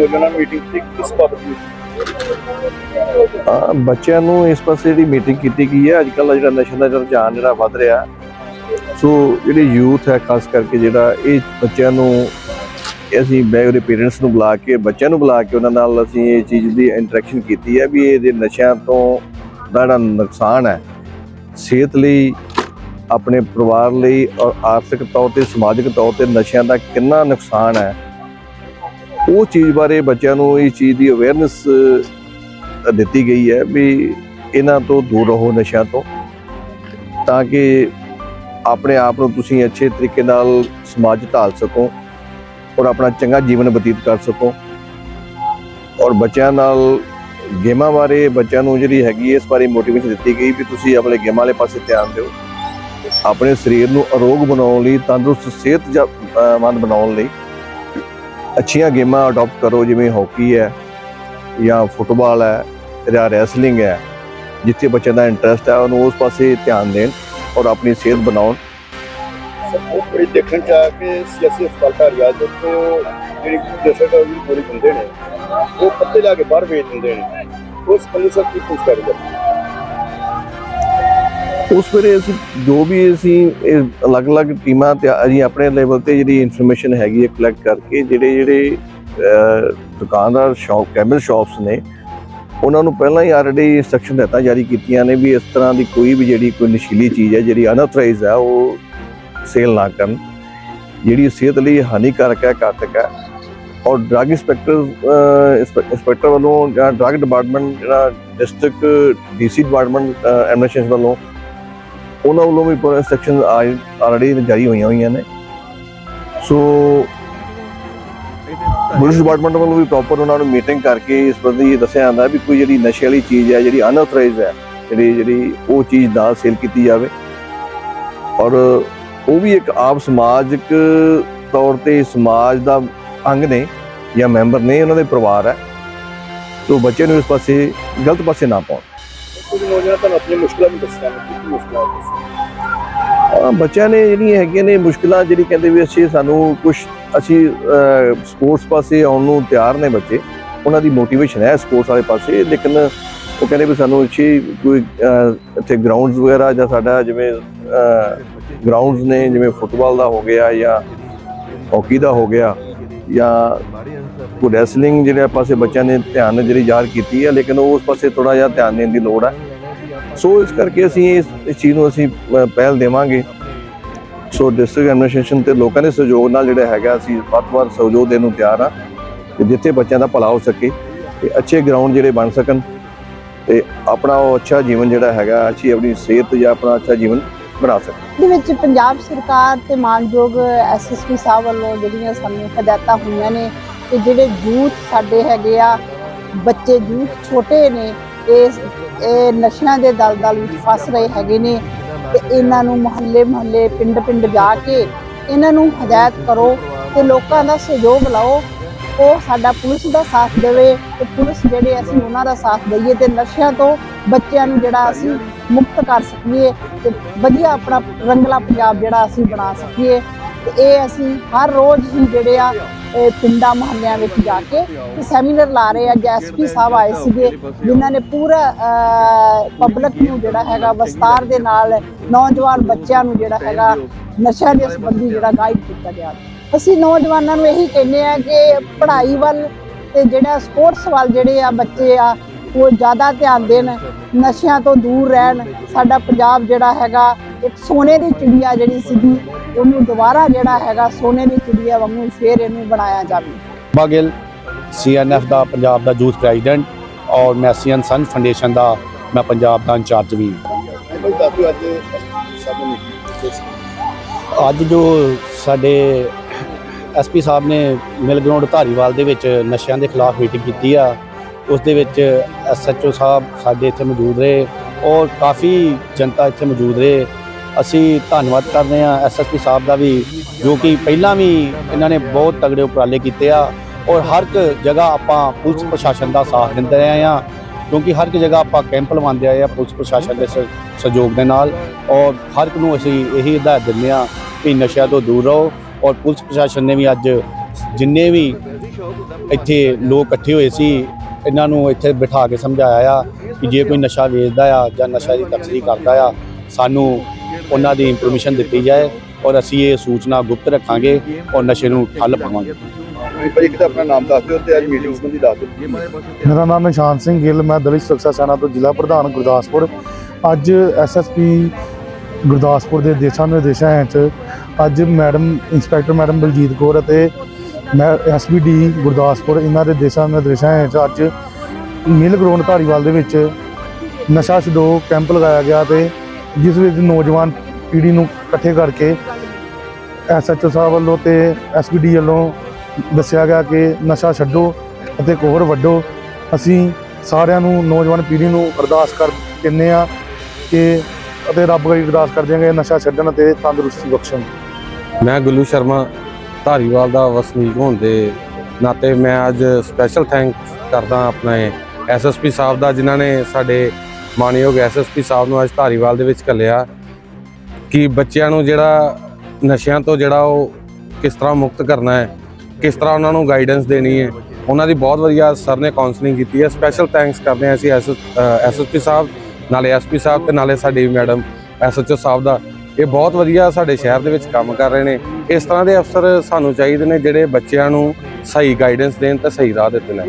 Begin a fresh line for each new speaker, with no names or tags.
ਨੌਜਵਾਨਾਂ ਮੀਟਿੰਗ ਸੀ ਕਿਸ ਬਾਬਤ ਦੀ?
ਬੱਚਿਆਂ ਨੂੰ ਇਸ ਪਾਸੇ ਜਿਹੜੀ ਮੀਟਿੰਗ ਕੀਤੀ ਗਈ ਹੈ। ਅੱਜ ਕੱਲ੍ਹ ਜਿਹੜਾ ਨਸ਼ੇ ਦਾ ਰੁਝਾਨ ਜਿਹੜਾ ਵੱਧ ਰਿਹਾ ਸੋ ਜਿਹੜੀ ਯੂਥ ਹੈ, ਖਾਸ ਕਰਕੇ ਜਿਹੜਾ ਇਹ ਬੱਚਿਆਂ ਨੂੰ ਅਸੀਂ ਬੈ ਉਹਦੇ ਪੇਰੈਂਟਸ ਨੂੰ ਬੁਲਾ ਕੇ, ਬੱਚਿਆਂ ਨੂੰ ਬੁਲਾ ਕੇ ਉਹਨਾਂ ਨਾਲ ਅਸੀਂ ਇਹ ਚੀਜ਼ ਦੀ ਇੰਟਰੈਕਸ਼ਨ ਕੀਤੀ ਹੈ ਵੀ ਇਹਦੇ ਨਸ਼ਿਆਂ ਤੋਂ ਦਾ ਜਿਹੜਾ ਨੁਕਸਾਨ ਹੈ, ਸਿਹਤ ਲਈ, ਆਪਣੇ ਪਰਿਵਾਰ ਲਈ ਔਰ ਆਰਥਿਕ ਤੌਰ ਤੇ, ਸਮਾਜਿਕ ਤੌਰ ਤੇ ਨਸ਼ਿਆਂ ਦਾ ਕਿੰਨਾ ਨੁਕਸਾਨ ਹੈ। ਉਹ ਚੀਜ਼ ਬਾਰੇ ਬੱਚਿਆਂ ਨੂੰ ਇਹ ਚੀਜ਼ ਦੀ ਅਵੇਅਰਨੈਸ ਦਿੱਤੀ ਗਈ ਹੈ ਵੀ ਇਹਨਾਂ ਤੋਂ ਦੂਰ ਰਹੋ ਨਸ਼ਿਆਂ ਤੋਂ, ਤਾਂ ਕਿ ਆਪਣੇ ਆਪ ਨੂੰ ਤੁਸੀਂ ਅੱਛੇ ਤਰੀਕੇ ਨਾਲ ਸਮਾਜ ਢਾਲ ਸਕੋ ਔਰ ਆਪਣਾ ਚੰਗਾ ਜੀਵਨ ਬਤੀਤ ਕਰ ਸਕੋ। ਔਰ ਬੱਚਿਆਂ ਨਾਲ ਗੇਮਾਂ ਬਾਰੇ ਬੱਚਿਆਂ ਨੂੰ ਜਿਹੜੀ ਹੈਗੀ ਇਸ ਬਾਰੇ ਮੋਟੀਵੇਸ਼ਨ ਦਿੱਤੀ ਗਈ ਵੀ ਤੁਸੀਂ ਆਪਣੇ ਗੇਮਾਂ ਵਾਲੇ ਪਾਸੇ ਧਿਆਨ ਦਿਓ। ਆਪਣੇ ਸਰੀਰ ਨੂੰ ਅਰੋਗ ਬਣਾਉਣ ਲਈ, ਤੰਦਰੁਸਤ ਸਿਹਤਮੰਦ ਬਣਾਉਣ ਲਈ। ਅੱਛੀਆਂ ਗੇਮਾਂ ਅਡਾਪਟ ਕਰੋ, ਜਿਵੇਂ ਹਾਕੀ ਹੈ ਜਾਂ ਫੁੱਟਬਾਲ ਹੈ ਜਾਂ ਰੈਸਲਿੰਗ ਹੈ, ਜਿੱਥੇ ਬੱਚੇ ਦਾ ਇੰਟਰਸਟ ਹੈ, ਉਹਨੂੰ ਉਸ ਪਾਸੇ ਧਿਆਨ ਦੇਣ ਔਰ ਆਪਣੀ ਸਿਹਤ ਬਣਾਉਣ।
ਉਹ ਦੇਖਣ ਚ ਆ ਕਿ ਸਿਆਸੀ ਹਸਪਤਾਲ ਧਾਰੀਵਾਲ ਦੇ ਉਹ ਜਿਹੜੀ ਦਸਤ ਉਹ ਗੋਲੀ ਦਿੰਦੇ ਨੇ, ਉਹ ਪੱਤੇ ਲਾ ਕੇ ਬਾਹਰ ਵੇਚ ਦਿੰਦੇ ਨੇ। ਉਸ ਬੰਦੇ ਕੀ ਪੁੱਛ ਕਰਦੇ
ਉਸ ਵੇਲੇ ਅਸੀਂ ਜੋ ਵੀ ਅਸੀਂ ਇਹ ਅਲੱਗ-ਅਲੱਗ ਟੀਮਾਂ ਤੇ ਅਸੀਂ ਆਪਣੇ ਲੈਵਲ ਤੇ ਜਿਹੜੀ ਇਨਫੋਰਮੇਸ਼ਨ ਹੈਗੀ ਹੈ ਕਲੈਕਟ ਕਰਕੇ ਜਿਹੜੇ ਜਿਹੜੇ ਦੁਕਾਨਦਾਰ ਸ਼ਾਪ ਕੈਮਲ ਸ਼ਾਪਸ ਨੇ, ਉਹਨਾਂ ਨੂੰ ਪਹਿਲਾਂ ਹੀ ਆਲਰੇਡੀ ਇੰਸਟਰਕਸ਼ਨ ਦਿੱਤਾ, ਜਾਰੀ ਕੀਤੀਆਂ ਨੇ ਵੀ ਇਸ ਤਰ੍ਹਾਂ ਦੀ ਕੋਈ ਵੀ ਜਿਹੜੀ ਕੋਈ ਨਸ਼ੀਲੀ ਚੀਜ਼ ਹੈ, ਜਿਹੜੀ ਅਨਆਥੋਰਾਈਜ਼ ਹੈ, ਉਹ ਸੇਲ ਨਾ ਕਰਨ। ਜਿਹੜੀ ਸਿਹਤ ਲਈ ਹਾਨੀਕਾਰਕ ਹੈ, ਘਾਤਕ ਹੈ, ਔਰ ਡਰੱਗ ਇੰਸਪੈਕਟਰ ਇੰਸਪੈਕਟਰ ਵੱਲੋਂ ਜਾਂ ਡਰੱਗ ਡਿਪਾਰਟਮੈਂਟ ਜਿਹੜਾ ਡਿਸਟ੍ਰਿਕਟ ਡੀਸੀ ਡਿਪਾਰਟਮੈਂਟ ਐਡਮਿਨਿਸਟ੍ਰੇਸ਼ਨ ਵੱਲੋਂ ਉਹਨਾਂ ਵੱਲੋਂ ਵੀ ਪੂਰਾ ਇੰਸਟਰਕਸ਼ਨ ਆਲਰੇਡੀ ਜਾਰੀ ਹੋਈਆਂ ਹੋਈਆਂ ਨੇ। ਸੋ ਪੁਲਿਸ ਡਿਪਾਰਟਮੈਂਟ ਵੱਲੋਂ ਵੀ ਪ੍ਰੋਪਰ ਉਹਨਾਂ ਨੂੰ ਮੀਟਿੰਗ ਕਰਕੇ ਇਸ ਬੰਦੇ ਇਹ ਦੱਸਿਆ ਜਾਂਦਾ ਵੀ ਕੋਈ ਜਿਹੜੀ ਨਸ਼ੇ ਵਾਲੀ ਚੀਜ਼ ਹੈ, ਜਿਹੜੀ ਅਨਆਥੋਰਾਈਜ਼ਡ ਹੈ, ਜਿਹੜੀ ਜਿਹੜੀ ਉਹ ਚੀਜ਼ ਨਾ ਸੇਲ ਕੀਤੀ ਜਾਵੇ। ਔਰ ਉਹ ਵੀ ਇੱਕ ਆਪ ਸਮਾਜਿਕ ਤੌਰ ਤੇ ਸਮਾਜ ਦਾ ਅੰਗ ਨੇ ਜਾਂ ਮੈਂਬਰ ਨੇ, ਉਹਨਾਂ ਦੇ ਪਰਿਵਾਰ ਹੈ। ਤੋਂ ਬੱਚੇ ਨੂੰ ਇਸ ਪਾਸੇ, ਗਲਤ ਪਾਸੇ ਨਾ ਪਾਉਣ।
ਕੁਝ ਨੌਜਵਾਨ ਤੁਹਾਨੂੰ ਆਪਣੀ ਮੁਸ਼ਕਲਾਂ ਵੀ ਦੱਸੀਆਂ ਨੇ ਕੀ ਮੁਸ਼ਕਲਾਂ ਦੱਸੀਆਂ
ਬੱਚਿਆਂ ਨੇ ਜਿਹੜੀਆਂ ਹੈਗੀਆਂ ਨੇ ਮੁਸ਼ਕਲਾਂ, ਜਿਹੜੀ ਕਹਿੰਦੇ ਵੀ ਅਸੀਂ, ਸਾਨੂੰ ਕੁਝ ਅਸੀਂ ਸਪੋਰਟਸ ਪਾਸੇ ਆਉਣ ਨੂੰ ਤਿਆਰ ਨੇ ਬੱਚੇ, ਉਹਨਾਂ ਦੀ ਮੋਟੀਵੇਸ਼ਨ ਹੈ ਸਪੋਰਟਸ ਵਾਲੇ ਪਾਸੇ, ਲੇਕਿਨ ਉਹ ਕਹਿੰਦੇ ਵੀ ਸਾਨੂੰ ਅੱਛੀ ਕੋਈ ਇੱਥੇ ਗਰਾਊਂਡਸ ਵਗੈਰਾ ਜਾਂ ਸਾਡਾ ਜਿਵੇਂ ਗਰਾਊਂਡਸ ਨੇ, ਜਿਵੇਂ ਫੁੱਟਬਾਲ ਦਾ ਹੋ ਗਿਆ ਜਾਂ ਹਾਕੀ ਦਾ ਹੋ ਗਿਆ ਜਾਂ ਕੋਈ ਰੈਸਲਿੰਗ ਜਿਹੜੇ ਪਾਸੇ ਬੱਚਿਆਂ ਨੇ ਧਿਆਨ ਜਿਹੜੀ ਜ਼ਾਹਰ ਕੀਤੀ ਹੈ, ਲੇਕਿਨ ਉਹ ਉਸ ਪਾਸੇ ਥੋੜਾ ਜਿਹਾ ਧਿਆਨ ਦੇਣ ਦੀ ਲੋੜ ਹੈ। ਸੋ ਇਸ ਕਰਕੇ ਅਸੀਂ ਇਸ ਇਸ ਚੀਜ਼ ਨੂੰ ਅਸੀਂ ਪਹਿਲ ਦੇਵਾਂਗੇ। ਸੋ ਡਿਸਟ੍ਰਿਕਟ ਐਡਮਿਨਿਸਟ੍ਰੇਸ਼ਨ ਤੇ ਲੋਕਾਂ ਦੇ ਸਹਿਯੋਗ ਨਾਲ ਜਿਹੜਾ ਹੈਗਾ, ਅਸੀਂ ਵੱਧ ਤੋਂ ਵੱਧ ਸਹਿਯੋਗ ਦੇਣ ਨੂੰ ਤਿਆਰ ਆ ਕਿ ਜਿੱਥੇ ਬੱਚਿਆਂ ਦਾ ਭਲਾ ਹੋ ਸਕੇ ਤੇ ਅੱਛੇ ਗਰਾਊਂਡ ਜਿਹੜੇ ਬਣ ਸਕਣ ਤੇ ਆਪਣਾ ਉਹ ਅੱਛਾ ਜੀਵਨ ਜਿਹੜਾ ਹੈਗਾ, ਅੱਛੀ ਆਪਣੀ ਸਿਹਤ ਜਾਂ ਆਪਣਾ ਅੱਛਾ ਜੀਵਨ ਬਣਾ ਸਕਣ
ਦੇ ਵਿੱਚ ਪੰਜਾਬ ਸਰਕਾਰ ਤੇ ਮਾਨਯੋਗ ਐਸਐਸਪੀ ਸਾਹਿਬ ਵੱਲੋਂ ਜਿਹੜੀਆਂ ਸਾਨੂੰ ਹਦਾਇਤਾਂ ਹੋਈਆਂ ਨੇ ਕਿ ਜਿਹੜੇ ਯੂਥ ਸਾਡੇ ਹੈਗੇ ਆ, ਬੱਚੇ ਯੂਥ ਛੋਟੇ ਨੇ ਇਸ ਇਹ ਨਸ਼ਿਆਂ ਦੇ ਦਲਦਲ ਵਿੱਚ ਫਸ ਰਹੇ ਹੈਗੇ ਨੇ ਤੇ ਇਹਨਾਂ ਨੂੰ ਮੁਹੱਲੇ ਮੁਹੱਲੇ, ਪਿੰਡ ਪਿੰਡ ਜਾ ਕੇ ਇਹਨਾਂ ਨੂੰ ਹਦਾਇਤ ਕਰੋ ਤੇ ਲੋਕਾਂ ਦਾ ਸਹਿਯੋਗ ਲਓ। ਉਹ ਸਾਡਾ ਪੁਲਿਸ ਦਾ ਸਾਥ ਦੇਵੇ ਤੇ ਪੁਲਿਸ ਜਿਹੜੇ ਅਸੀਂ ਉਹਨਾਂ ਦਾ ਸਾਥ ਦਈਏ ਤੇ ਨਸ਼ਿਆਂ ਤੋਂ ਬੱਚਿਆਂ ਨੂੰ ਜਿਹੜਾ ਅਸੀਂ ਮੁਕਤ ਕਰ ਸਕੀਏ ਤੇ ਵਧੀਆ ਆਪਣਾ ਰੰਗਲਾ ਪੰਜਾਬ ਜਿਹੜਾ ਅਸੀਂ ਬਣਾ ਸਕੀਏ। ਤੇ ਇਹ ਅਸੀਂ ਹਰ ਰੋਜ਼ ਹੀ ਜਿਹੜੇ ਆ, ਇਹ ਪਿੰਡਾਂ ਮੁਹੱਲਿਆਂ ਵਿੱਚ ਜਾ ਕੇ ਤੇ ਸੈਮੀਨਾਰ ਲਾ ਰਹੇ ਆ। ਐਸਪੀ ਸਾਹਿਬ ਆਏ ਸੀਗੇ, ਜਿਨ੍ਹਾਂ ਨੇ ਪੂਰਾ ਪਬਲਿਕ ਨੂੰ ਜਿਹੜਾ ਹੈਗਾ ਵਿਸਤਾਰ ਦੇ ਨਾਲ ਨੌਜਵਾਨ ਬੱਚਿਆਂ ਨੂੰ ਜਿਹੜਾ ਹੈਗਾ ਨਸ਼ਿਆਂ ਦੇ ਸੰਬੰਧੀ ਜਿਹੜਾ ਗਾਈਡ ਕੀਤਾ ਗਿਆ। ਅਸੀਂ ਨੌਜਵਾਨਾਂ ਨੂੰ ਇਹੀ ਕਹਿੰਦੇ ਆ ਕਿ ਪੜ੍ਹਾਈ ਵੱਲ ਤੇ ਜਿਹੜਾ ਸਪੋਰਟਸ ਵੱਲ ਜਿਹੜੇ ਆ ਬੱਚੇ ਆ ਉਹ ਜ਼ਿਆਦਾ ਧਿਆਨ ਦੇਣ, ਨਸ਼ਿਆਂ ਤੋਂ ਦੂਰ ਰਹਿਣ, ਸਾਡਾ ਪੰਜਾਬ ਜਿਹੜਾ ਹੈਗਾ, ਇੱਕ ਸੋਨੇ ਦੀ ਚਿੜੀਆ ਜਿਹੜੀ ਸੀਗੀ, ਉਹਨੂੰ ਦੁਬਾਰਾ ਜਿਹੜਾ ਹੈਗਾ ਸੋਨੇ ਦੀ ਚਿੜੀਆ ਵਾਂਗੂ ਫੇਰ ਇਹਨੂੰ ਬਣਾਇਆ ਜਾਵੇ।
ਬਾਗਿਲ ਸੀਐਨਐਫ ਦਾ ਪੰਜਾਬ ਦਾ ਯੂਥ ਪ੍ਰੈਜ਼ੀਡੈਂਟ ਔਰ ਮੈਸੀਅਨ ਸਨ ਫਾਊਂਡੇਸ਼ਨ ਦਾ, ਮੈਂ ਪੰਜਾਬ ਦਾ ਇੰਚਾਰਜ ਵੀ
ਅੱਜ
ਅੱਜ ਜੋ ਸਾਡੇ ਐਸਪੀ ਸਾਹਿਬ ਨੇ ਮਿਲ ਗਰਾਊਂਡ ਧਾਰੀਵਾਲ ਦੇ ਵਿੱਚ ਨਸ਼ਿਆਂ ਦੇ ਖਿਲਾਫ ਮੀਟਿੰਗ ਕੀਤੀ ਆ ਉਸ ਦੇ ਵਿੱਚ ਐਸਐਚਓ ਸਾਹਿਬ ਸਾਡੇ ਇੱਥੇ ਮੌਜੂਦ ਰਹੇ। ਔਰ ਕਾਫੀ ਜਨਤਾ ਇੱਥੇ ਮੌਜੂਦ ਰਹੇ। ਅਸੀਂ ਧੰਨਵਾਦ ਕਰਦੇ ਆ ਐਸਐਸਪੀ ਸਾਹਿਬ ਦਾ ਵੀ, ਜੋ ਕਿ ਪਹਿਲਾਂ ਵੀ ਇਹਨਾਂ ਨੇ ਬਹੁਤ ਤਗੜੇ ਉਪਰਾਲੇ ਕੀਤੇ ਆ। ਔਰ ਹਰ ਇੱਕ ਜਗ੍ਹਾ ਆਪਾਂ ਪੁਲਿਸ ਪ੍ਰਸ਼ਾਸਨ ਦਾ ਸਾਥ ਦਿੰਦੇ ਰਹੇ ਆ ਕਿਉਂਕਿ ਹਰ ਇੱਕ ਜਗ੍ਹਾ ਆਪਾਂ ਕੈਂਪ ਲਵਾਉਂਦੇ ਆਏ ਆ ਪੁਲਿਸ ਪ੍ਰਸ਼ਾਸਨ ਦੇ ਸਹਿਯੋਗ ਦੇ ਨਾਲ। ਔਰ ਹਰ ਇੱਕ ਨੂੰ ਅਸੀਂ ਇਹੀ ਹਦਾਇਤ ਦਿੰਦੇ ਆ ਕਿ ਨਸ਼ਿਆਂ ਤੋਂ ਦੂਰ ਰਹੋ। ਔਰ ਪੁਲਿਸ ਪ੍ਰਸ਼ਾਸਨ ਨੇ ਵੀ ਅੱਜ ਜਿੰਨੇ ਵੀ ਇੱਥੇ ਲੋਕ ਇਕੱਠੇ ਹੋਏ ਸੀ ਇਹਨਾਂ ਨੂੰ ਇੱਥੇ ਬਿਠਾ ਕੇ ਸਮਝਾਇਆ ਆ ਕਿ ਜੇ ਕੋਈ ਨਸ਼ਾ ਵੇਚਦਾ ਆ ਜਾਂ ਨਸ਼ਾ ਦੀ ਤਸਕਰੀ ਕਰਦਾ ਆ ਸਾਨੂੰ ਉਹਨਾਂ ਦੀ ਇਨਫੋਰਮੇਸ਼ਨ ਦਿੱਤੀ ਜਾਏ ਔਰ ਅਸੀਂ ਇਹ ਸੂਚਨਾ ਗੁਪਤ ਰੱਖਾਂਗੇ ਔਰ ਨਸ਼ੇ ਨੂੰ ਠੱਲ ਪਾਵਾਂਗੇ।
ਭਾਈ ਇੱਕ ਤਾਂ ਆਪਣਾ ਨਾਮ ਦੱਸ ਦਿਓ ਤੇ ਅੱਜ ਮੀਟਿੰਗ ਸੰਬੰਧੀ ਦੱਸ ਦਿਓ।
ਮੇਰਾ ਨਾਮ ਨਿਸ਼ਾਨ ਸਿੰਘ ਗਿੱਲ ਮੈਂ ਦਲਿਤ ਸੁਰੱਖਿਆ ਸੈਨਾ ਤੋਂ ਜ਼ਿਲ੍ਹਾ ਪ੍ਰਧਾਨ ਗੁਰਦਾਸਪੁਰ। ਅੱਜ ਐਸਐਸਪੀ ਗੁਰਦਾਸਪੁਰ ਦੇ ਦੇਸ਼ਾਂ ਨਿਰਦੇਸ਼ਾਂ ਹੇਠ ਅੱਜ madam inspector madam Baljit Kaur ਅਤੇ ਮੈਂ ਐਸਬੀਡੀ ਗੁਰਦਾਸਪੁਰ, ਇਹਨਾਂ ਦੇ ਦੇਸ਼ਾਂ ਨਿਰਦੇਸ਼ਾਂ ਹੇਠ ਅੱਜ ਮਿਲ ਗਰਾਊਂਡ ਧਾਰੀਵਾਲ ਦੇ ਵਿੱਚ ਨਸ਼ਾ ਛਡੋ ਕੈਂਪ ਲਗਾਇਆ ਗਿਆ ਤੇ ਜਿਸ ਵਿੱਚ ਨੌਜਵਾਨ ਪੀੜ੍ਹੀ ਨੂੰ ਇਕੱਠੇ ਕਰਕੇ ਐਸਐਚਓ ਸਾਹਿਬ ਵੱਲੋਂ ਤੇ ਐਸਬੀਡੀ ਵੱਲੋਂ ਦੱਸਿਆ ਗਿਆ ਕਿ ਨਸ਼ਾ ਛੱਡੋ ਅਤੇ ਕੋਹਰ ਵੱਡੋ ਅਸੀਂ ਸਾਰਿਆਂ ਨੂੰ, ਨੌਜਵਾਨ ਪੀੜ੍ਹੀ ਨੂੰ ਅਰਦਾਸ ਕਰ ਕਹਿੰਦੇ ਆ ਕਿ ਅਤੇ ਰੱਬ ਗੜੀ ਅਰਦਾਸ ਕਰਦੇ ਹਾਂ ਕਿ ਨਸ਼ਾ ਛੱਡਣ ਅਤੇ ਤੰਦਰੁਸਤੀ ਬਖਸ਼ਣ।
ਮੈਂ ਗੁੱਲੂ ਸ਼ਰਮਾ ਧਾਰੀਵਾਲ ਦਾ ਵਸਨੀਕ ਹੋਣ ਦੇ ਨਾਤੇ ਮੈਂ ਅੱਜ ਸਪੈਸ਼ਲ ਥੈਂਕਸ ਕਰਦਾ ਆਪਣੇ ਐਸਐਸਪੀ ਸਾਹਿਬ ਦਾ, ਜਿਨ੍ਹਾਂ ਨੇ ਸਾਡੇ ਮਾਨਯੋਗ ਐਸਐਸਪੀ ਸਾਹਿਬ ਨੂੰ ਅੱਜ ਧਾਰੀਵਾਲ ਦੇ ਵਿੱਚ ਘੱਲਿਆ। ਕਿ ਬੱਚਿਆਂ ਨੂੰ ਜਿਹੜਾ ਨਸ਼ਿਆਂ ਤੋਂ ਜਿਹੜਾ ਉਹ ਕਿਸ ਤਰ੍ਹਾਂ ਮੁਕਤ ਕਰਨਾ ਹੈ, ਕਿਸ ਤਰ੍ਹਾਂ ਉਹਨਾਂ ਨੂੰ ਗਾਈਡੈਂਸ ਦੇਣੀ ਹੈ, ਉਹਨਾਂ ਦੀ ਬਹੁਤ ਵਧੀਆ ਸਰ ਨੇ ਕਾਉਂਸਲਿੰਗ ਕੀਤੀ ਹੈ। ਸਪੈਸ਼ਲ ਥੈਂਕਸ ਕਰਦੇ ਹਾਂ ਅਸੀਂ ਐਸਐਸਪੀ ਸਾਹਿਬ, ਨਾਲੇ ਐਸਪੀ ਸਾਹਿਬ ਤੇ ਨਾਲੇ ਸਾਡੀ ਮੈਡਮ ਐਸਐਚਓ ਸਾਹਿਬ ਦਾ। ਇਹ ਬਹੁਤ ਵਧੀਆ ਸਾਡੇ ਸ਼ਹਿਰ ਦੇ ਵਿੱਚ ਕੰਮ ਕਰ ਰਹੇ ਨੇ। ਇਸ ਤਰ੍ਹਾਂ ਦੇ ਅਫਸਰ ਸਾਨੂੰ ਚਾਹੀਦੇ ਨੇ ਜਿਹੜੇ ਬੱਚਿਆਂ ਨੂੰ ਸਹੀ ਗਾਈਡੈਂਸ ਦੇਣ ਤੇ ਸਹੀ ਰਾਹ ਦਿੱਤੇ ਨੇ।